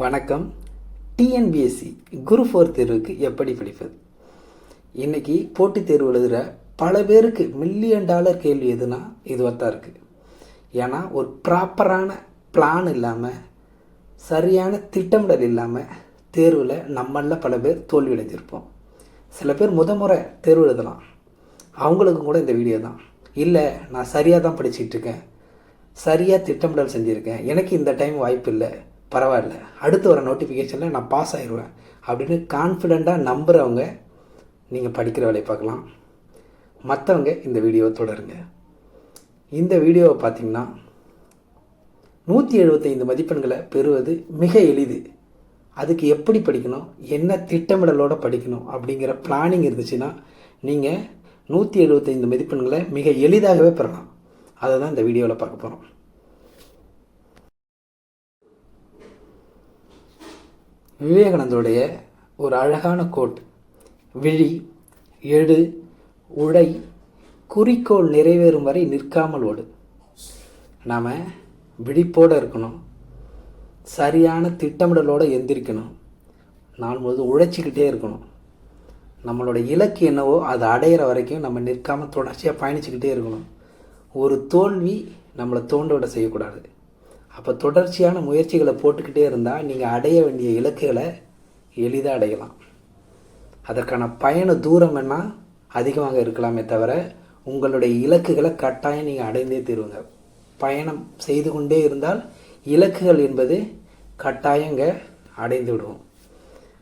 வணக்கம். டிஎன்பிஎஸ்சி குரு ஃபோர் தேர்வுக்கு எப்படி படிப்பது? இன்றைக்கி போட்டித் தேர்வு எழுதுகிற பல பேருக்கு மில்லியன் டாலர் கேள்வி எதுனா இதுவாக தான் இருக்குது ஏன்னா ஒரு ப்ராப்பரான பிளான் இல்லாமல் சரியான திட்டமிடல் இல்லாமல் தேர்வில் நம்மளில் பல பேர் தோல்வி அடைஞ்சிருப்போம். சில பேர் முத முறை தேர்வு எழுதலாம். அவங்களுக்கும் கூட இந்த வீடியோ தான். இல்லை நான் சரியாக தான் படிச்சிட்டு இருக்கேன். சரியாக திட்டமிடல் செஞ்சுருக்கேன். எனக்கு இந்த டைம் வாய்ப்பு இல்லை. பரவாயில்ல. அடுத்து வர நோட்டிஃபிகேஷனில் நான் பாஸ் ஆயிடுவேன் அப்படின்னு கான்ஃபிடெண்ட்டாக நம்புகிறவங்க நீங்கள் படிக்கிற வேலையை பார்க்கலாம். மற்றவங்க இந்த வீடியோவை தொடருங்க. இந்த வீடியோவை பார்த்தீங்கன்னா நூற்றி எழுபத்தைந்து மதிப்பெண்களை பெறுவது மிக எளிது. அதுக்கு எப்படி படிக்கணும்? என்ன திட்டமிடலோட படிக்கணும்? அப்படிங்கிற பிளானிங் இருந்துச்சுன்னா நீங்கள் நூற்றி எழுபத்தைந்து மதிப்பெண்களை மிக எளிதாகவே பெறலாம். அதை தான் இந்த வீடியோவில் பார்க்க போகிறோம் விவேகானந்தருடைய ஒரு அழகான கோட். விழி எழு உழை குறிக்கோள் நிறைவேறும் வரை நிற்காமல் ஓடு. நாம் விழிப்போடு இருக்கணும். சரியான திட்டமிடலோடு எந்திரிக்கணும். நாள் முழுவதும் உழைச்சிக்கிட்டே இருக்கணும். நம்மளோட இலக்கு என்னவோ அதை அடையிற வரைக்கும் நம்ம நிற்காமல் தொடர்ச்சியாக பயணிச்சுக்கிட்டே இருக்கணும். ஒரு தோல்வி நம்மளை தோண்டோட செய்யக்கூடாது. அப்போ தொடர்ச்சியான முயற்சிகளை போட்டுக்கிட்டே இருந்தால் நீங்கள் அடைய வேண்டிய இலக்குகளை எளிதாக அடையலாம். அதற்கான பயண தூரம் என்ன? அதிகமாக இருக்கலாமே தவிர உங்களுடைய இலக்குகளை கட்டாயம் நீங்கள் அடைந்தே தீருவங்க. பயணம் செய்து கொண்டே இருந்தால் இலக்குகள் என்பது கட்டாயங்க அடைந்து விடுவோம்.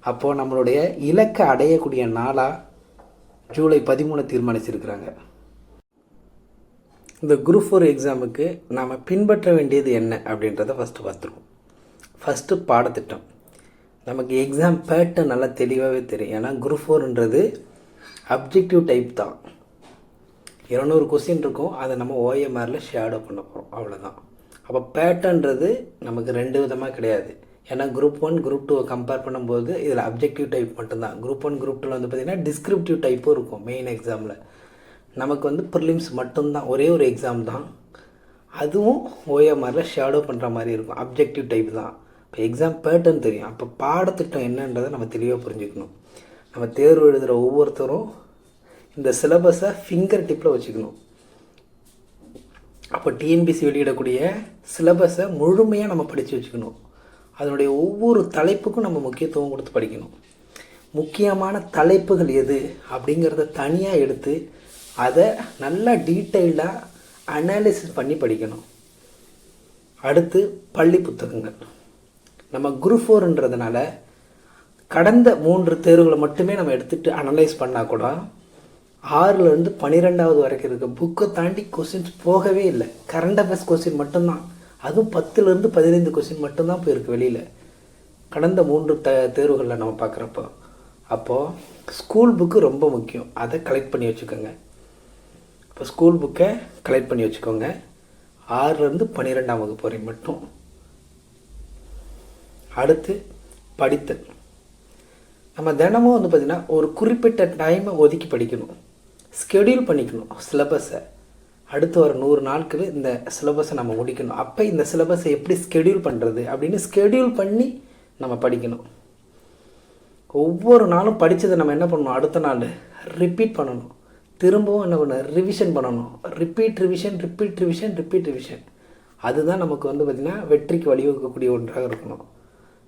அப்போது நம்மளுடைய இலக்கை அடையக்கூடிய நாளாக ஜூலை பதிமூணு தீர்மானிச்சிருக்கிறாங்க. இந்த குரூப் ஃபோர் எக்ஸாமுக்கு நாம் பின்பற்ற வேண்டியது என்ன அப்படின்றத ஃபஸ்ட்டு பார்த்துருவோம். ஃபஸ்ட்டு பாடத்திட்டம். நமக்கு எக்ஸாம் பேட்டர்ன் நல்லா தெளிவாகவே தெரியும். ஏன்னா குரூப் ஃபோர்ன்றது அப்ஜெக்டிவ் டைப் தான். இரநூறு கொஸ்டின் இருக்கும். அதை நம்ம ஓஎம்ஆரில் ஷேடோ பண்ண போகிறோம் அவ்வளோதான் அப்போ பேட்டர்ன்றது நமக்கு ரெண்டு விதமாக கிடையாது. ஏன்னா குரூப் ஒன் குரூப் டூவை கம்பேர் பண்ணும்போது இதில் அப்ஜெக்டிவ் டைப் மட்டும்தான். குரூப் ஒன் குரூப் டூவில் வந்து பார்த்திங்கன்னா டிஸ்கிரிப்டிவ் டைப்பும் இருக்கும் மெயின் எக்ஸாமில் நமக்கு வந்து ப்ரிலிம்ஸ் மட்டும்தான் ஒரே ஒரு எக்ஸாம் தான். அதுவும் ஓஎம்ஆரில் ஷேடோ பண்ணுற மாதிரி இருக்கும். அப்ஜெக்டிவ் டைப் தான். இப்போ எக்ஸாம் பேட்டர்ன் தெரியும். அப்போ பாடத்திட்டம் என்னன்றதை நம்ம தெளிவாக புரிஞ்சுக்கணும். நம்ம தேர்வு எழுதுகிற ஒவ்வொருத்தரும் இந்த சிலபஸை ஃபிங்கர் டிப்பில் வச்சுக்கணும். அப்போ டிஎன்பிசி வெளியிடக்கூடிய சிலபஸை முழுமையாக நம்ம படித்து வச்சுக்கணும். அதனுடைய ஒவ்வொரு தலைப்புக்கும் நம்ம முக்கியத்துவம் கொடுத்து படிக்கணும். முக்கியமான தலைப்புகள் எது அப்படிங்கிறத தனியாக எடுத்து அதை நல்லா டீட்டெயில்டாக அனாலிசிஸ் பண்ணி படிக்கணும். அடுத்து பள்ளி புத்தகங்கள். நம்ம குரூப் ஃபோர்ன்றதுனால கடந்த மூன்று தேர்வுகளை மட்டுமே நம்ம எடுத்துகிட்டு அனலைஸ் பண்ணால் கூட ஆறுலேருந்து பன்னிரெண்டாவது வரைக்கும் இருக்க புக்கை தாண்டி கொஸ்டின்ஸ் போகவே இல்லை. கரண்ட் அஃபேர்ஸ் கொஸ்டின் மட்டும்தான். அதுவும் பத்துலேருந்து பதினைந்து கொஸ்டின் மட்டும்தான் போயிருக்கு வெளியில். கடந்த மூன்று த தேர்வுகளில் நம்ம பார்க்குறப்போ. அப்போது ஸ்கூல் புக்கு ரொம்ப முக்கியம். அதை கலெக்ட் பண்ணி வச்சுக்கோங்க. இப்போ ஸ்கூல் புக்கை கலெக்ட் பண்ணி வச்சுக்கோங்க. ஆறுலேருந்து பன்னிரெண்டாம் வகுப்பு வரை மட்டும். அடுத்து படித்தல். நம்ம தினமும் வந்து பார்த்திங்கன்னா ஒரு குறிப்பிட்ட டைமை ஒதுக்கி படிக்கணும். ஸ்கெடியூல் பண்ணிக்கணும் சிலபஸை அடுத்து வர நூறு நாட்கள் இந்த சிலபஸை நம்ம முடிக்கணும். அப்போ இந்த சிலபஸை எப்படி ஸ்கெடியூல் பண்ணுறது அப்படின்னு ஸ்கெடியூல் பண்ணி நம்ம படிக்கணும். ஒவ்வொரு நாளும் படித்ததை நம்ம என்ன பண்ணணும்? அடுத்த நாள் ரிப்பீட் பண்ணணும். திரும்பவும் என்ன பண்ண ரிவிஷன் பண்ணணும். Repeat revision repeat revision repeat revision அதுதான் நமக்கு வந்து பார்த்திங்கன்னா வெற்றிக்கு வழிவகுக்கக்கூடிய ஒன்றாக இருக்கணும்.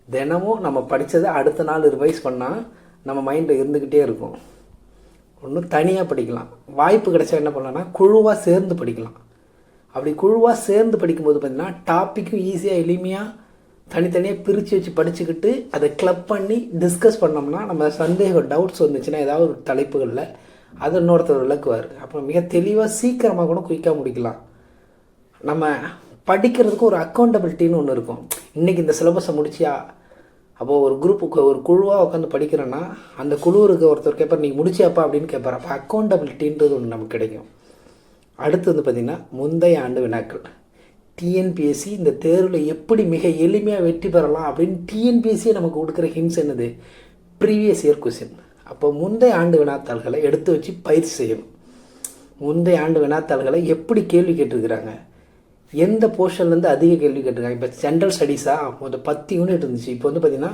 தினமும் நம்ம படித்ததை அடுத்த நாள் ரிவைஸ் பண்ணால் நம்ம மைண்டில் இருந்துக்கிட்டே இருக்கும். ஒன்றும் தனியாக படிக்கலாம். வாய்ப்பு கிடைச்சா என்ன பண்ணலாம்னா குழுவாக சேர்ந்து படிக்கலாம். அப்படி குழுவாக சேர்ந்து படிக்கும்போது பார்த்திங்கன்னா டாப்பிக்கும் ஈஸியாக எளிமையாக தனித்தனியாக பிரித்து வச்சு படிச்சுக்கிட்டு அதை கிளப் பண்ணி டிஸ்கஸ் பண்ணோம்னா நம்ம சந்தேகம் டவுட்ஸ் வந்துச்சுன்னா ஏதாவது ஒரு தலைப்புகளில் அது இன்னொருத்தர் விளக்குவார். அப்புறம் மிக தெளிவாக சீக்கிரமாக கூட குயிக்காக முடிக்கலாம். நம்ம படிக்கிறதுக்கு ஒரு அக்கௌண்டபிலிட்டின்னு ஒன்று இருக்கும். இன்றைக்கி இந்த சிலபஸை முடிச்சியா? அப்போது ஒரு குரூப்புக்கு ஒரு குழுவாக உட்காந்து படிக்கிறேன்னா அந்த குழு இருக்க ஒருத்தர் கேட்பார் நீங்கள் முடிச்சியாப்பா? அப்படின்னு கேட்பார் அப்போ அக்கௌண்டபிலிட்டின்றது ஒன்று நமக்கு கிடைக்கும். அடுத்தது பார்த்திங்கன்னா முந்தைய ஆண்டு வினாக்கள். டிஎன்பிஎஸ்சி இந்த தேர்வில் எப்படி மிக எளிமையாக வெற்றி பெறலாம் அப்படின்னு டிஎன்பிஎஸ்சியை நமக்கு கொடுக்குற ஹிம்ஸ் என்னது? ப்ரீவியஸ் இயர் கொஸ்டின் அப்போ முந்தைய ஆண்டு வினாத்தாள்களை எடுத்து வச்சு பயிற்சி செய்யணும். முந்தைய ஆண்டு வினாத்தாள்களை எப்படி கேள்வி கேட்டிருக்கிறாங்க? எந்த போர்ஷன்லேருந்து அதிக கேள்வி கேட்டிருக்காங்க? இப்போ சென்ட்ரல் ஸ்டடீஸாக முதல் பத்து யூனிட் இருந்துச்சு. இப்போ வந்து பார்த்திங்கன்னா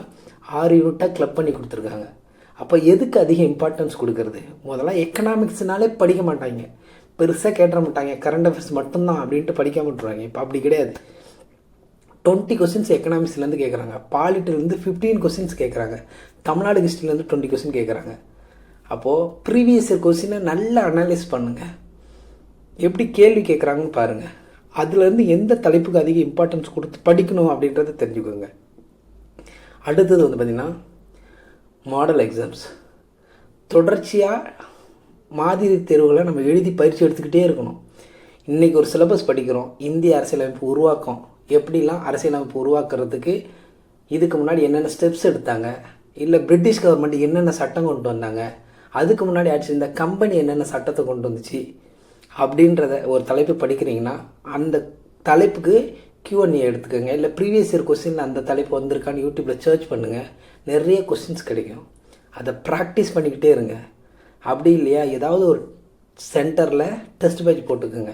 ஆறு யூனிட்டாக கிளப் பண்ணி கொடுத்துருக்காங்க. அப்போ எதுக்கு அதிக இம்பார்ட்டன்ஸ் கொடுக்கறது? முதல்ல எக்கனாமிக்ஸ்னாலே படிக்க மாட்டாங்க. பெருசாக கேட்ட மாட்டாங்க. கரண்ட் அஃபேர்ஸ் மட்டும்தான் அப்படின்ட்டு படிக்க விட்டுருவாங்க. இப்போ அப்படி கிடையாது. டுவெண்ட்டி கொஸ்டின்ஸ் எக்கனாமிக்ஸ்லேருந்து கேட்குறாங்க பாலிட்டிலேருந்து ஃபிஃப்டீன் கொஸ்டின்ஸ் கேட்குறாங்க தமிழ்நாடு ஹிஸ்ட்ரிலேருந்து டுவெண்ட்டி கொஸ்டின் கேட்குறாங்க அப்போது ப்ரீவியஸ் இயர் கொஸ்டினை நல்லா அனலைஸ் பண்ணுங்கள் எப்படி கேள்வி கேட்குறாங்கன்னு பாருங்கள் அதுலேருந்து எந்த தலைப்புக்கு அதிக இம்பார்ட்டன்ஸ் கொடுத்து படிக்கணும் அப்படின்றத தெரிஞ்சுக்கோங்க. அடுத்தது வந்து பார்த்திங்கன்னா மாடல் எக்ஸாம்ஸ் தொடர்ச்சியாக மாதிரி தேர்வுகளை நம்ம எழுதி பயிற்சி எடுத்துக்கிட்டே இருக்கணும். இன்றைக்கி ஒரு சிலபஸ் படிக்கிறோம். இந்திய அரசியலமைப்பு உருவாக்கம். எப்படிலாம் அரசியலமைப்பு உருவாக்குறதுக்கு இதுக்கு முன்னாடி என்னென்ன ஸ்டெப்ஸ் எடுத்தாங்க? இல்லை பிரிட்டிஷ் கவர்மெண்ட் என்னென்ன சட்டம் கொண்டு வந்தாங்க? அதுக்கு முன்னாடி ஆச்சு இந்த கம்பெனி என்னென்ன சட்டத்தை கொண்டு வந்துச்சு? அப்படின்றத ஒரு தலைப்பு படிக்கிறீங்கன்னா அந்த தலைப்புக்கு கியூஎன்ஏ எடுத்துக்கோங்க. இல்லை ப்ரீவியஸ் இயர் கொஸ்டின் அந்த தலைப்பு வந்திருக்கான்னு யூடியூப்பில் சர்ச் பண்ணுங்கள் நிறைய கொஸ்டின்ஸ் கிடைக்கும். அதை ப்ராக்டிஸ் பண்ணிக்கிட்டே இருங்க. அப்படி இல்லையா? ஏதாவது ஒரு சென்டரில் டெஸ்ட் பேட்ச் போட்டுக்கோங்க.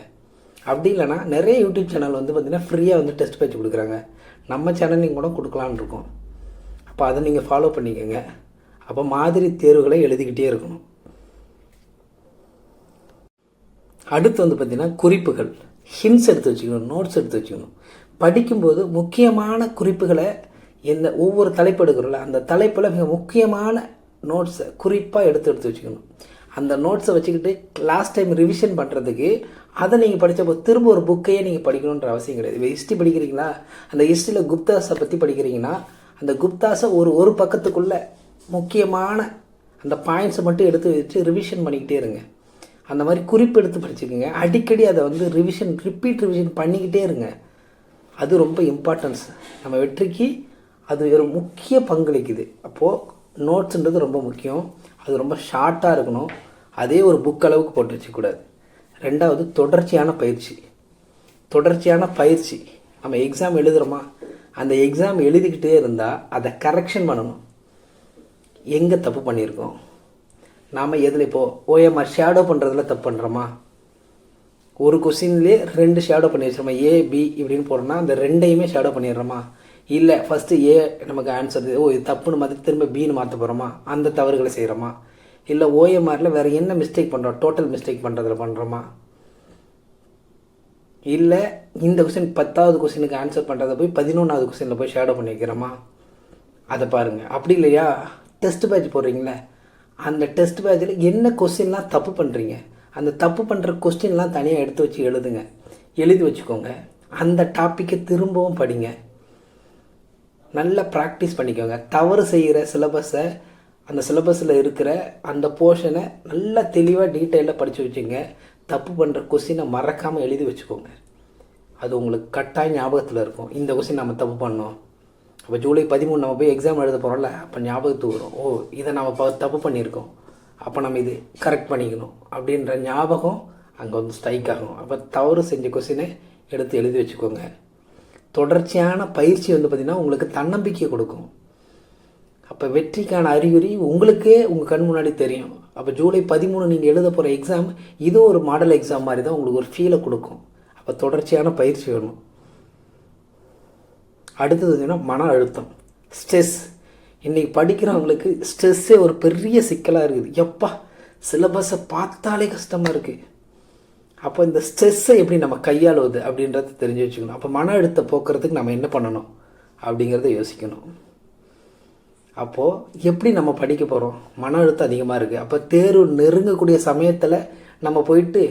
அப்படி இல்லைன்னா நிறைய யூடியூப் சேனல் வந்து பார்த்திங்கன்னா ஃப்ரீயாக வந்து டெஸ்ட் பேச்சு கொடுக்குறாங்க. நம்ம சேனல்லையும் கூட கொடுக்கலான்னு இருக்கோம். அப்போ அதை நீங்கள் ஃபாலோ பண்ணிக்கோங்க. அப்போ மாதிரி தேர்வுகளை எழுதிக்கிட்டே இருக்கணும். அடுத்து வந்து பார்த்திங்கன்னா குறிப்புகள். ஹின்ஸ் எடுத்து வச்சுக்கணும் நோட்ஸ் எடுத்து வச்சுக்கணும். படிக்கும்போது முக்கியமான குறிப்புகளை எந்த ஒவ்வொரு தலைப்பு எடுக்கிறோம்ல அந்த தலைப்பில் மிக முக்கியமான நோட்ஸை குறிப்பாக எடுத்து எடுத்து வச்சுக்கணும். அந்த நோட்ஸை வச்சுக்கிட்டு லாஸ்ட் டைம் ரிவிஷன் பண்ணுறதுக்கு அதை நீங்கள் படித்தப்போ திரும்ப ஒரு புக்கையே நீங்கள் படிக்கணுன்ற அவசியம் கிடையாது. இப்போ ஹிஸ்ட்ரி படிக்கிறீங்களா அந்த ஹிஸ்ட்ரியில் குப்தாஸை பற்றி படிக்கிறீங்கன்னா அந்த குப்தாஸை ஒரு ஒரு பக்கத்துக்குள்ளே முக்கியமான அந்த பாயிண்ட்ஸை மட்டும் எடுத்து வச்சு ரிவிஷன் பண்ணிக்கிட்டே இருங்க. அந்த மாதிரி குறிப்பு எடுத்து படிச்சுக்கோங்க. அடிக்கடி அதை வந்து ரிவிஷன் ரிப்பீட் ரிவிஷன் பண்ணிக்கிட்டே இருங்க. அது ரொம்ப இம்பார்ட்டன்ஸ் நம்ம வெற்றிக்கு அது ஒரு முக்கிய பங்களிக்குது. அப்போது நோட்ஸுன்றது ரொம்ப முக்கியம். அது ரொம்ப ஷார்ட்டாக இருக்கணும். அதே ஒரு புக் அளவுக்கு போட்டு வச்சுக்கூடாது ரெண்டாவது தொடர்ச்சியான பயிற்சி. தொடர்ச்சியான பயிற்சி. நம்ம எக்ஸாம் எழுதுகிறோமா அந்த எக்ஸாம் எழுதிக்கிட்டே இருந்தால் அதை கரெக்ஷன் பண்ணணும். எங்கே தப்பு பண்ணியிருக்கோம்? நாம் எதில் இப்போது ஓஎம்ஆர் ஷேடோ பண்ணுறதுல தப்பு பண்ணுறோமா ஒரு கொஸ்டின்லேயே ரெண்டு ஷேடோ பண்ணி வச்சிருமா? ஏ பி இப்படின்னு போடுறோம்னா அந்த ரெண்டையுமே ஷேடோ பண்ணிடுறோமா? இல்லை ஃபஸ்ட்டு ஏ நமக்கு ஆன்சர் ஓ இது தப்புன்னு மாற்றி திரும்ப பின்னு மாற்ற போகிறோமா அந்த தவறுகளை செய்கிறோமா இல்லை ஓஎம்ஆரில் வேறு என்ன மிஸ்டேக் பண்ணுறோம் டோட்டல் மிஸ்டேக் பண்ணுறதுல பண்ணுறோமா இல்லை இந்த கொஸ்டின் பத்தாவது கொஸ்டினுக்கு ஆன்சர் பண்ணுறத போய் பதினொன்றாவது கொஸ்டினில் போய் ஷேடோ பண்ணி வைக்கிறோமா? அதை பாருங்கள் அப்படி இல்லையா? டெஸ்ட் பேட்ச் போடுறீங்களே? அந்த டெஸ்ட் பேட்சில் என்ன கொஸ்டின்லாம் தப்பு பண்ணுறீங்க அந்த தப்பு பண்ணுற கொஸ்டின்லாம் தனியாக எடுத்து வச்சு எழுதுங்க. எழுதி வச்சுக்கோங்க. அந்த டாப்பிக்கை திரும்பவும் படிங்க. நல்லா ப்ராக்டிஸ் பண்ணிக்கோங்க. தவறு செய்கிற சிலபஸை அந்த சிலபஸில் இருக்கிற அந்த போர்ஷனை நல்லா தெளிவாக டீட்டெயிலாக படித்து வச்சுங்க. தப்பு பண்ணுற கொஸ்டினை மறக்காமல் எழுதி வச்சுக்கோங்க. அது உங்களுக்கு கட்டாய ஞாபகத்தில் இருக்கும். இந்த கொஸ்டின் நம்ம தப்பு பண்ணோம். அப்போ ஜூலை பதிமூணு நம்ம போய் எக்ஸாம் எழுத போகிறோம்ல அப்போ ஞாபகத்துக்கு வரும். ஓ இதை நம்ம ப தப்பு பண்ணியிருக்கோம். அப்போ நம்ம இது கரெக்ட் பண்ணிக்கணும். அப்படின்ற ஞாபகம் அங்கே வந்து ஸ்ட்ரைக் ஆகும். அப்போ தவறு செஞ்ச கொஸ்டினை எடுத்து எழுதி வச்சுக்கோங்க. தொடர்ச்சியான பயிற்சி வந்து பார்த்திங்கன்னா உங்களுக்கு தன்னம்பிக்கை கொடுக்கும். அப்போ வெற்றிக்கான அறிகுறி உங்களுக்கே உங்கள் கண் முன்னாடி தெரியும். அப்போ ஜூலை பதிமூணு நீங்கள் எழுத போகிற எக்ஸாம் இதுவும் ஒரு மாடல் எக்ஸாம் மாதிரி தான் உங்களுக்கு ஒரு ஃபீலை கொடுக்கும். அப்போ தொடர்ச்சியான பயிற்சி வேணும். அடுத்தது பார்த்தீங்கன்னா மன அழுத்தம். ஸ்ட்ரெஸ் இன்றைக்கி படிக்கிறவங்களுக்கு ஸ்ட்ரெஸ்ஸே ஒரு பெரிய சிக்கலாக இருக்குது. எப்பா சிலபஸை பார்த்தாலே கஷ்டமாக இருக்குது அப்போ இந்த ஸ்ட்ரெஸ்ஸை எப்படி நம்ம கையாளுவது அப்படின்றத தெரிஞ்சு வச்சுக்கணும். அப்போ மன அழுத்தம் போக்குறதுக்கு நம்ம என்ன பண்ணணும் அப்படிங்கிறத யோசிக்கணும். அப்போது எப்படி நம்ம படிக்க போகிறோம் மன அழுத்தம் அதிகமாக இருக்குது அப்போ தேர்வு நெருங்கக்கூடிய சமயத்தில் நம்ம போயிட்டு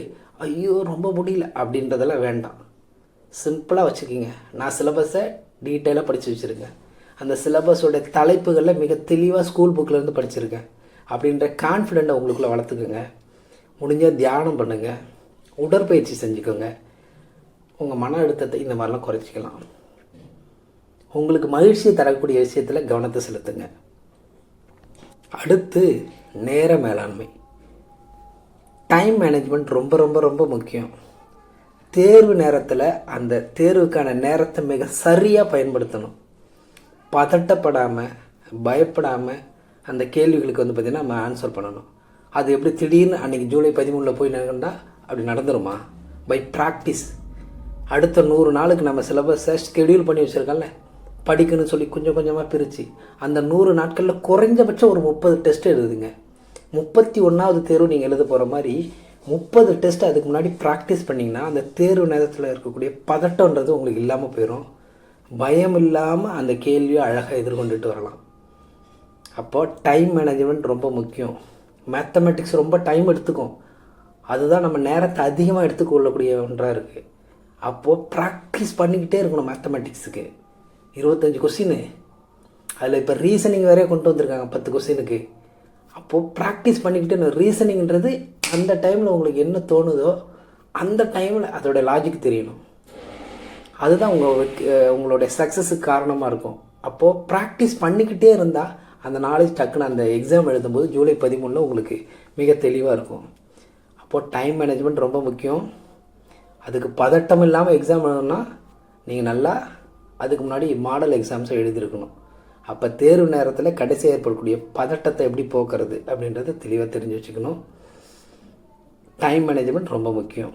ஐயோ ரொம்ப முடியல அப்படின்றதெல்லாம் வேண்டாம். சிம்பிளாக வச்சுக்கிங்க. நான் சிலபஸை டீட்டெயிலாக படித்து வச்சுருக்கேன். அந்த சிலபஸோட தலைப்புகளில் மிக தெளிவாக ஸ்கூல் புக்கிலேருந்து படிச்சிருக்கேன். அப்படின்ற கான்ஃபிடெண்ட்டை உங்களுக்குள்ளே வளர்த்துக்குங்க. முடிஞ்சால் தியானம் பண்ணுங்கள் உடற்பயிற்சி செஞ்சுக்கோங்க. உங்கள் மன அழுத்தத்தை இந்த மாதிரிலாம் குறைச்சிக்கலாம். உங்களுக்கு மகிழ்ச்சியை தரக்கூடிய விஷயத்தில் கவனத்தை செலுத்துங்க. அடுத்து நேர மேலாண்மை. டைம் மேனேஜ்மெண்ட் ரொம்ப ரொம்ப ரொம்ப முக்கியம். தேர்வு நேரத்தில் அந்த தேர்வுக்கான நேரத்தை மிக சரியாக பயன்படுத்தணும். பதட்டப்படாமல் பயப்படாமல் அந்த கேள்விகளுக்கு வந்து பார்த்திங்கன்னா நம்ம ஆன்சர் பண்ணணும். அது எப்படி திடீர்னு அன்றைக்கி ஜூலை பதிமூணில் போய் நடந்தால் அப்படி நடந்துருமா? பை ப்ராக்டிஸ் அடுத்த நூறு நாளுக்கு நம்ம சிலபஸை ஷெடியூல் பண்ணி வச்சுருக்கோம்ல. படிக்கணும்னு சொல்லி கொஞ்சம் கொஞ்சமாக பிரித்து அந்த நூறு நாட்களில் குறைஞ்சபட்சம் ஒரு முப்பது டெஸ்ட் எழுதுங்க. முப்பத்தி ஒன்றாவது தேர்வு நீங்கள் எழுத போகிற மாதிரி முப்பது டெஸ்ட் அதுக்கு முன்னாடி ப்ராக்டிஸ் பண்ணிங்கன்னா அந்த தேர்வு நேரத்தில் இருக்கக்கூடிய பதட்டன்றது உங்களுக்கு இல்லாமல் போயிடும் பயம் இல்லாமல் அந்த கேள்வியை அழகாக எதிர்கொண்டுட்டு வரலாம். அப்போது டைம் மேனேஜ்மெண்ட் ரொம்ப முக்கியம். மேத்தமெட்டிக்ஸ் ரொம்ப டைம் எடுத்துக்கும். அதுதான் நம்ம நேரத்தை அதிகமாக எடுத்துக்கொள்ளக்கூடிய ஒன்றாக இருக்குது அப்போது ப்ராக்டிஸ் பண்ணிக்கிட்டே இருக்கணும் மேத்தமெட்டிக்ஸுக்கு இருபத்தஞ்சி கொஸ்டின் அதில் இப்போ ரீசனிங் வேறே கொண்டு வந்திருக்காங்க பத்து கொஸ்டினுக்கு அப்போது ப்ராக்டிஸ் பண்ணிக்கிட்டு ரீசனிங்கிறது அந்த டைமில் உங்களுக்கு என்ன தோணுதோ அந்த டைமில் அதோட லாஜிக் தெரியணும். அதுதான் உங்கள் உங்களுடைய சக்ஸஸுக்கு காரணமாக இருக்கும். அப்போது ப்ராக்டிஸ் பண்ணிக்கிட்டே இருந்தால் அந்த நாலேஜ் டக்குன்னு அந்த எக்ஸாம் எழுதும்போது ஜூலை பதிமூணில் உங்களுக்கு மிக தெளிவாக இருக்கும். அப்போது டைம் மேனேஜ்மெண்ட் ரொம்ப முக்கியம். அதுக்கு பதட்டம் இல்லாமல் எக்ஸாம் எழுதணும்னா நீங்கள் நல்லா அதுக்கு முன்னாடி மாடல் எக்ஸாம்ஸை எழுதியிருக்கணும். அப்போ தேர்வு நேரத்தில் கடைசி ஏற்படக்கூடிய பதட்டத்தை எப்படி போக்குறது அப்படின்றத தெளிவாக தெரிஞ்சு வச்சுக்கணும். டைம் மேனேஜ்மெண்ட் ரொம்ப முக்கியம்.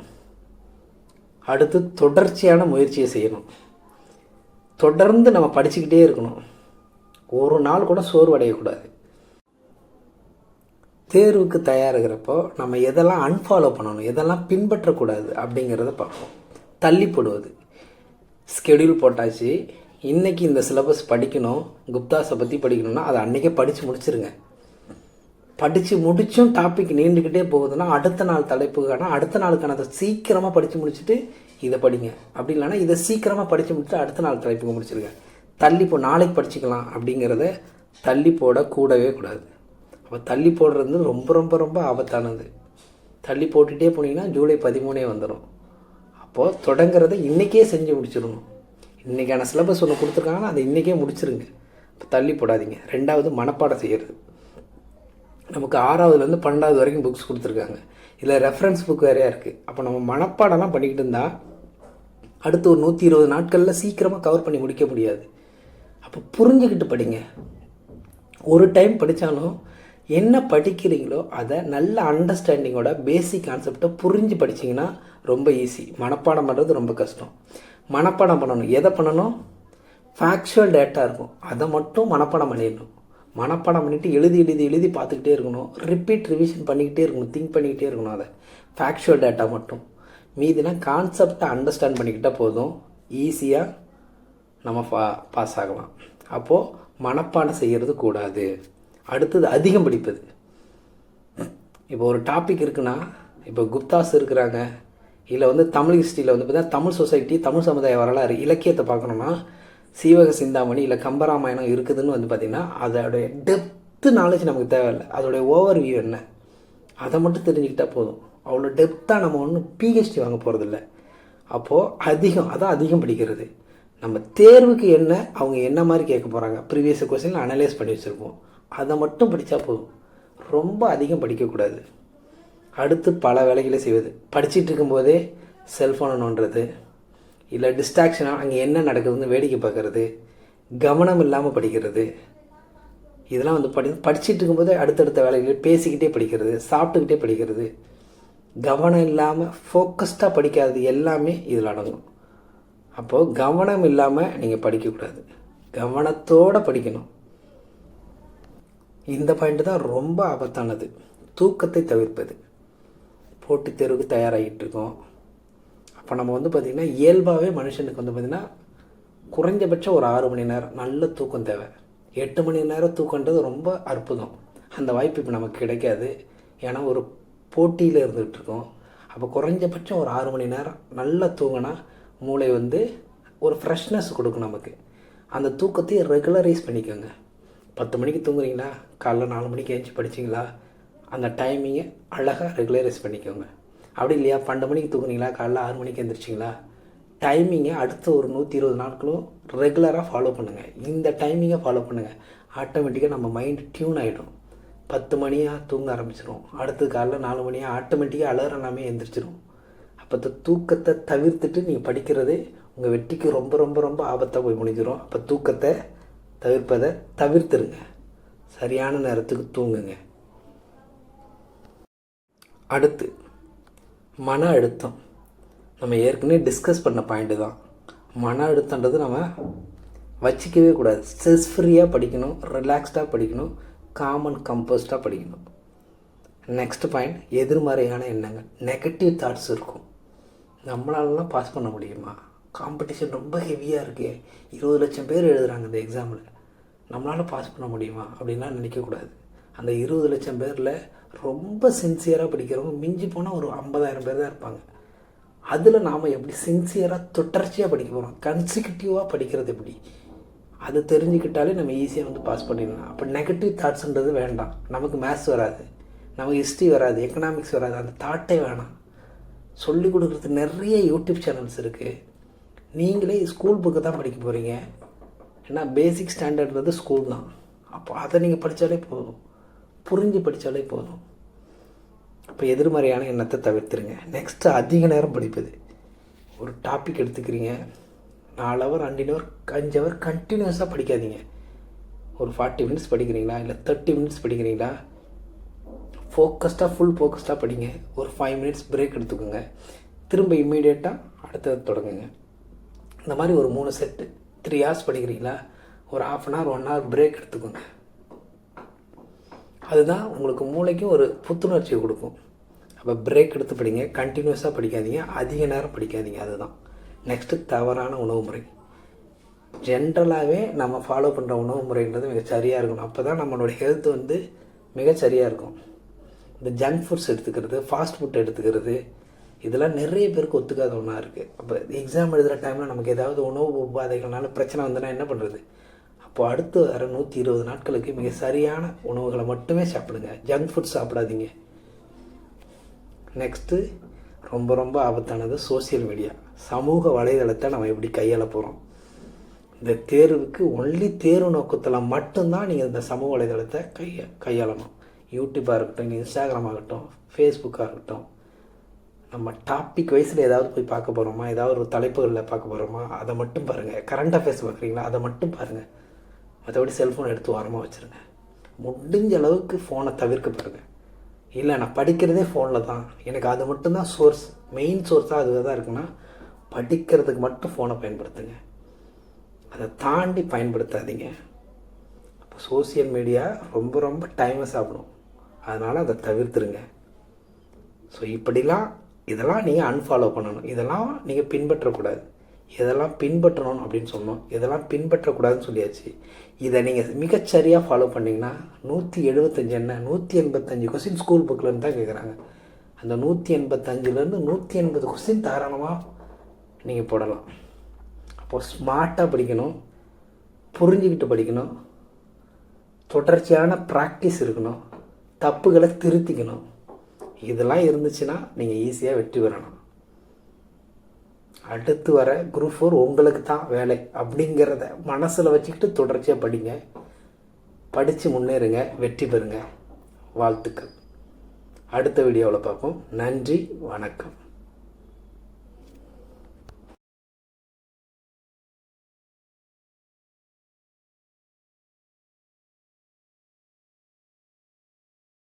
அடுத்து தொடர்ச்சியான முயற்சியை செய்யணும். தொடர்ந்து நம்ம படிச்சுக்கிட்டே இருக்கணும். ஒரு நாள் கூட சோர்வடையக்கூடாது. தேர்வுக்கு தயாராகிறப்போ நம்ம எதெல்லாம் அன்ஃபாலோ பண்ணணும் எதெல்லாம் பின்பற்றக்கூடாது அப்படிங்கிறத பார்ப்போம். தள்ளிப்படுவது ஸ்கெடியூல் போட்டாச்சு. இன்றைக்கி இந்த சிலபஸ் படிக்கணும் குப்தாஸை பற்றி படிக்கணும்னா அதை அன்றைக்கே படித்து முடிச்சிருங்க. படித்து முடிச்சும் டாபிக் நீண்டுக்கிட்டே போகுதுன்னா அடுத்த நாள் தலைப்புக்கான அடுத்த நாளுக்கான அதை சீக்கிரமாக படித்து முடிச்சுட்டு இதை படிங்க. அப்படி இல்லைனா இதை சீக்கிரமாக படித்து முடிச்சுட்டு அடுத்த நாள் தலைப்புக்கு முடிச்சிருங்க. தள்ளி போ நாளைக்கு படிச்சுக்கலாம் அப்படிங்கிறத தள்ளி போட கூடவே கூடாது. அப்போ தள்ளி போடுறது ரொம்ப ரொம்ப ரொம்ப ஆபத்தானது. தள்ளி போட்டுகிட்டே போனீங்கன்னா ஜூலை பதிமூணே வந்துடும் அப்போது தொடங்குறத இன்றைக்கே செஞ்சு முடிச்சிடணும். இன்றைக்கான சிலபஸ் ஒன்று கொடுத்துருக்காங்கன்னா அதை இன்றைக்கே முடிச்சிருங்க. இப்போ தள்ளி போடாதீங்க. ரெண்டாவது மனப்பாடம் செய்கிறது நமக்கு ஆறாவதுலேருந்து பன்னெண்டாவது வரைக்கும் புக்ஸ் கொடுத்துருக்காங்க. இதில் ரெஃபரன்ஸ் புக் வேறையாக இருக்குது அப்போ நம்ம மனப்பாடம்லாம் பண்ணிக்கிட்டு இருந்தால் அடுத்து ஒரு நூற்றி இருபது நாட்களில் சீக்கிரமாக கவர் பண்ணி முடிக்க முடியாது. அப்போ புரிஞ்சுக்கிட்டு படிங்க. ஒரு டைம் படித்தாலும் என்ன படிக்கிறீங்களோ அதை நல்ல அண்டர்ஸ்டாண்டிங்கோட பேசிக் கான்செப்டை புரிஞ்சு படிச்சிங்கன்னா ரொம்ப ஈஸி மனப்பாடம் பண்ணுறது ரொம்ப கஷ்டம். மனப்பாடம் பண்ணணும். எதை பண்ணணும்? ஃபேக்சுவல் டேட்டா இருக்கும். அதை மட்டும் மனப்பாடம் பண்ணிடணும். மனப்பாடம் பண்ணிவிட்டு எழுதி எழுதி எழுதி பார்த்துக்கிட்டே இருக்கணும். ரிப்பீட் ரிவிஷன் பண்ணிக்கிட்டே இருக்கணும். திங்க் பண்ணிக்கிட்டே இருக்கணும் அதை. ஃபேக்சுவல் டேட்டா மட்டும். மீதினா கான்செப்டை அண்டர்ஸ்டாண்ட் பண்ணிக்கிட்டால் போதும். ஈஸியாக நம்ம பா பாஸ் ஆகலாம். அப்போது மனப்பாடம் செய்கிறது கூடாது. அடுத்தது அதிகம் படிப்பது. இப்போ ஒரு டாபிக் இருக்குன்னா இப்போ குப்தாஸ் இருக்கிறாங்க. இல்லை வந்து தமிழ் ஹிஸ்ட்ரியில் வந்து பார்த்தீங்கன்னா தமிழ் சொசைட்டி தமிழ் சமுதாய வரலாறு இலக்கியத்தை பார்க்கணுன்னா சீவக சிந்தாமணி இல்லை கம்பராமாயணம் இருக்குதுன்னு வந்து பார்த்திங்கன்னா அதோடைய டெப்த்து நாலேஜ் நமக்கு தேவையில்லை. அதோடைய ஓவர் வியூ என்ன? அதை மட்டும் தெரிஞ்சுக்கிட்டால் போதும். அவ்வளோ டெப்த்தாக நம்ம ஒன்றும் பிஹெச்டி வாங்க போகிறதில்ல அப்போது அதிகம் அதான் அதிகம் படிக்கிறது. நம்ம தேர்வுக்கு என்ன அவங்க என்ன மாதிரி கேட்க போகிறாங்க ப்ரீவியஸ் கொஸ்டின் அனலைஸ் பண்ணி வச்சுருப்போம். அதை மட்டும் படித்தா போதும். ரொம்ப அதிகம் படிக்கக்கூடாது. அடுத்து பல வேலைகளை செய்வது. படிச்சுட்டு இருக்கும்போதே செல்ஃபோனை நோண்டுறது இல்லை டிஸ்ட்ராக்ஷனாக அங்கே என்ன நடக்குதுன்னு வேடிக்கை பார்க்குறது கவனம் இல்லாமல் படிக்கிறது. இதெல்லாம் வந்து படி படிச்சுட்டு இருக்கும்போதே அடுத்தடுத்த வேலைகள் பேசிக்கிட்டே படிக்கிறது சாப்பிட்டுக்கிட்டே படிக்கிறது. கவனம் இல்லாமல் ஃபோக்கஸ்டாக படிக்காதது எல்லாமே இதில் அடங்கும். அப்போது கவனம் இல்லாமல் நீங்கள் படிக்கக்கூடாது. கவனத்தோடு படிக்கணும். இந்த பாயிண்ட் தான் ரொம்ப ஆபத்தானது. தூக்கத்தை தவிர்ப்பது. போட்டித் தேர்வுக்கு தயாராகிட்டு இருக்கோம் அப்போ நம்ம வந்து பார்த்திங்கன்னா இயல்பாகவே மனுஷனுக்கு வந்து பார்த்திங்கன்னா குறைஞ்சபட்சம் ஒரு ஆறு மணி நேரம் நல்ல தூக்கம் தேவை. எட்டு மணி நேரம் தூக்கன்றது ரொம்ப அற்புதம். அந்த வாய்ப்பு இப்போ நமக்கு கிடைக்காது. ஏன்னா ஒரு போட்டியில் இருந்துகிட்டு இருக்கோம் அப்போ குறைஞ்சபட்சம் ஒரு ஆறு மணி நேரம் நல்லா தூங்கினா மூளை வந்து ஒரு ஃப்ரெஷ்னஸ் கொடுக்கும் நமக்கு. அந்த தூக்கத்தையும் ரெகுலரைஸ் பண்ணிக்கோங்க. பத்து மணிக்கு தூங்குறீங்களா? காலைல நாலு மணிக்கு ஏஞ்சி படிச்சிங்களா? அந்த டைமிங்கை அழகாக ரெகுலரைஸ் பண்ணிக்கோங்க. அப்படி இல்லையா? பன்னெண்டு மணிக்கு தூங்குனீங்களா? காலைல ஆறு மணிக்கு எழுந்திரிச்சிங்களா டைமிங்கை அடுத்த ஒரு நூற்றி இருபது நாட்களும் ரெகுலராக ஃபாலோ பண்ணுங்கள் இந்த டைமிங்கை ஃபாலோ பண்ணுங்கள் ஆட்டோமேட்டிக்காக நம்ம மைண்ட் டியூன் ஆகிடும் பத்து மணியாக தூங்க ஆரம்பிச்சிடும் அடுத்து காலைல நாலு மணியாக ஆட்டோமேட்டிக்காக அலர் எல்லாமே எந்திரிச்சிடும் அப்போ இந்த தூக்கத்தை தவிர்த்துட்டு நீங்கள் படிக்கிறதே உங்கள் வெற்றிக்கு ரொம்ப ரொம்ப ரொம்ப ஆபத்தாக போய் முடிஞ்சிடும் அப்போ தூக்கத்தை தவிர்ப்பதை தவிர்த்துருங்க. சரியான நேரத்துக்கு தூங்குங்க. அடுத்து மன அழுத்தம். நம்ம ஏற்கனவே டிஸ்கஸ் பண்ண பாயிண்ட்டு தான். மன அழுத்தன்றது நம்ம வச்சிக்கவே கூடாது. ஸ்ட்ரெஸ் ஃப்ரீயாக படிக்கணும் ரிலாக்ஸ்டாக படிக்கணும் காமன் கம்போஸ்டாக படிக்கணும். நெக்ஸ்ட் பாயிண்ட் எதிர்மறையான எண்ணங்கள். நெகட்டிவ் தாட்ஸ் இருக்கும். நம்மளாலலாம் பாஸ் பண்ண முடியுமா? காம்படிஷன் ரொம்ப ஹெவியாக இருக்கே. இருபது லட்சம் பேர் எழுதுகிறாங்க இந்த எக்ஸாமில் நம்மளால் பாஸ் பண்ண முடியுமா? அப்படின்லாம் நினைக்கக்கூடாது. அந்த இருபது லட்சம் பேரில் ரொம்ப சின்சியராக படிக்கிறவங்க மிஞ்சி போனால் ஒரு ஐம்பதாயிரம் பேர் தான் இருப்பாங்க. அதில் நாம் எப்படி சின்சியராக தொடர்ச்சியாக படிக்க போகிறோம் கன்சிக்யூட்டிவாக படிக்கிறது எப்படி? அது தெரிஞ்சுக்கிட்டாலே நம்ம ஈஸியாக வந்து பாஸ் பண்ணிடலாம். அப்போ நெகட்டிவ் தாட்ஸ்ன்றது வேண்டாம். நமக்கு மேத்ஸ் வராது. நமக்கு ஹிஸ்ட்ரி வராது. எக்கனாமிக்ஸ் வராது. அந்த தாட்டே வேணாம். சொல்லிக் கொடுக்குறது நிறைய யூடியூப் சேனல்ஸ் இருக்குது நீங்களே ஸ்கூல் புக்கு தான் படிக்க போகிறீங்க ஏன்னா பேசிக் ஸ்டாண்டர்ட்ன்றது ஸ்கூல் தான். அப்போ அதை நீங்கள் படித்தாலே போதும். புரிஞ்சு படித்தாலே போதும். அப்போ எதிர்மறையான எண்ணத்தை தவிர்த்துருங்க. நெக்ஸ்ட்டு அதிக நேரம் படிப்பது. ஒரு டாபிக் எடுத்துக்கிறீங்க. நாலு ஹவர் அஞ்சு ஹவர் அஞ்சு ஹவர் கண்டினியூஸாக படிக்காதீங்க. ஒரு ஃபார்ட்டி மினிட்ஸ் படிக்கிறீங்களா? இல்லை தேர்ட்டி மினிட்ஸ் படிக்கிறீங்களா? ஃபோக்கஸ்டாக ஃபுல் ஃபோக்கஸ்டாக படிங்க. ஒரு ஃபைவ் மினிட்ஸ் பிரேக் எடுத்துக்கோங்க. திரும்ப இம்மீடியட்டாக அடுத்தது தொடங்குங்க. இந்த மாதிரி ஒரு மூணு செட்டு த்ரீ ஹவர்ஸ் படிக்கிறீங்களா? ஒரு half an hour one hour break எடுத்துக்கோங்க. அதுதான் உங்களுக்கு மூளைக்கும் ஒரு புத்துணர்ச்சியை கொடுக்கும். அப்போ பிரேக் எடுத்து படிங்க. கண்டினியூஸாக படிக்காதீங்க. அதிக நேரம் படிக்காதீங்க. அதுதான். நெக்ஸ்ட்டு தவறான உணவு முறை. ஜென்ரலாகவே நம்ம ஃபாலோ பண்ணுற உணவு முறைன்றது மிக சரியாக இருக்கணும். அப்போ தான் நம்மளோட ஹெல்த் வந்து மிக சரியாக இருக்கும். இந்த ஜங்க் ஃபுட்ஸ் எடுத்துக்கிறது ஃபாஸ்ட் ஃபுட் எடுத்துக்கிறது இதெல்லாம் நிறைய பேருக்கு ஒத்துக்காத ஒன்றா இருக்குது அப்போ எக்ஸாம் எழுதுகிற டைமில் நமக்கு ஏதாவது உணவு உபாதைகள்னால பிரச்சனை வந்ததுன்னா என்ன பண்ணுறது அப்போ அடுத்து வர நூற்றி இருபது நாட்களுக்கு மிக சரியான உணவுகளை மட்டுமே சாப்பிடுங்க. ஜங்க் ஃபுட் சாப்பிடாதீங்க. நெக்ஸ்ட்டு ரொம்ப ரொம்ப ஆபத்தானது சோசியல் மீடியா சமூக வலைதளத்தை நம்ம எப்படி கையாள போகிறோம் இந்த தேர்வுக்கு ஒன்லி தேர்வு நோக்கத்தில் மட்டும்தான் நீங்கள் இந்த சமூக வலைதளத்தை கைய கையாளணும். யூடியூப்பாக இருக்கட்டும் இன்ஸ்டாகிராம் ஆகட்டும் ஃபேஸ்புக்காக இருக்கட்டும். நம்ம டாபிக் வயசில் ஏதாவது போய் பார்க்க போகிறோமா ஏதாவது ஒரு தலைப்புகளில் பார்க்க போகிறோமா அதை மட்டும் பாருங்கள் கரண்ட் அஃபேர்ஸ் பார்க்குறீங்களா? அதை மட்டும் பாருங்கள் மற்றபடி செல்ஃபோன் எடுத்து ஓரமாக வச்சுருங்க. முடிஞ்ச அளவுக்கு ஃபோனை தவிர்க்க பாருங்கள் இல்லை நான் படிக்கிறதே ஃபோனில் தான். எனக்கு அது மட்டும்தான் சோர்ஸ் மெயின் சோர்ஸாக அதுவாக தான் இருக்குன்னா படிக்கிறதுக்கு மட்டும் ஃபோனை பயன்படுத்துங்க. அதை தாண்டி பயன்படுத்தாதீங்க. அப்போ சோசியல் மீடியா ரொம்ப ரொம்ப டைமை சாப்பிடும். அதனால் அதை தவிர்த்துருங்க. ஸோ இப்படிலாம் இதெல்லாம் நீங்கள் அன்ஃபாலோ பண்ணணும். இதெல்லாம் நீங்கள் பின்பற்றக்கூடாது. இதெல்லாம் பின்பற்றணும் அப்படின்னு சொன்னோம் இதெல்லாம் பின்பற்றக்கூடாதுன்னு சொல்லியாச்சு. இதை நீங்கள் மிகச்சரியாக ஃபாலோ பண்ணிங்கன்னா நூற்றி எழுபத்தஞ்சு என்ன நூற்றி எண்பத்தஞ்சு கொஸ்டின் ஸ்கூல் புக்கில்னு தான் கேட்குறாங்க அந்த நூற்றி எண்பத்தஞ்சிலேருந்து நூற்றி எண்பது கொஸ்டின் தாராளமாக நீங்கள் போடலாம். அப்போது ஸ்மார்ட்டாக படிக்கணும் புரிஞ்சுக்கிட்டு படிக்கணும் தொடர்ச்சியான ப்ராக்டிஸ் இருக்கணும் தப்புகளை திருத்திக்கணும். இதெல்லாம் இருந்துச்சுன்னா நீங்கள் ஈஸியாக வெற்றி பெறணும். அடுத்து வர குரூப் ஃபோர் உங்களுக்கு தான் வேலை அப்படிங்கிறத மனசில் வச்சுக்கிட்டு தொடர்ச்சியாக படிங்க. படித்து முன்னேறுங்க வெற்றி பெறுங்க. வாழ்த்துக்கள். அடுத்த வீடியோவில் பார்ப்போம். நன்றி வணக்கம்.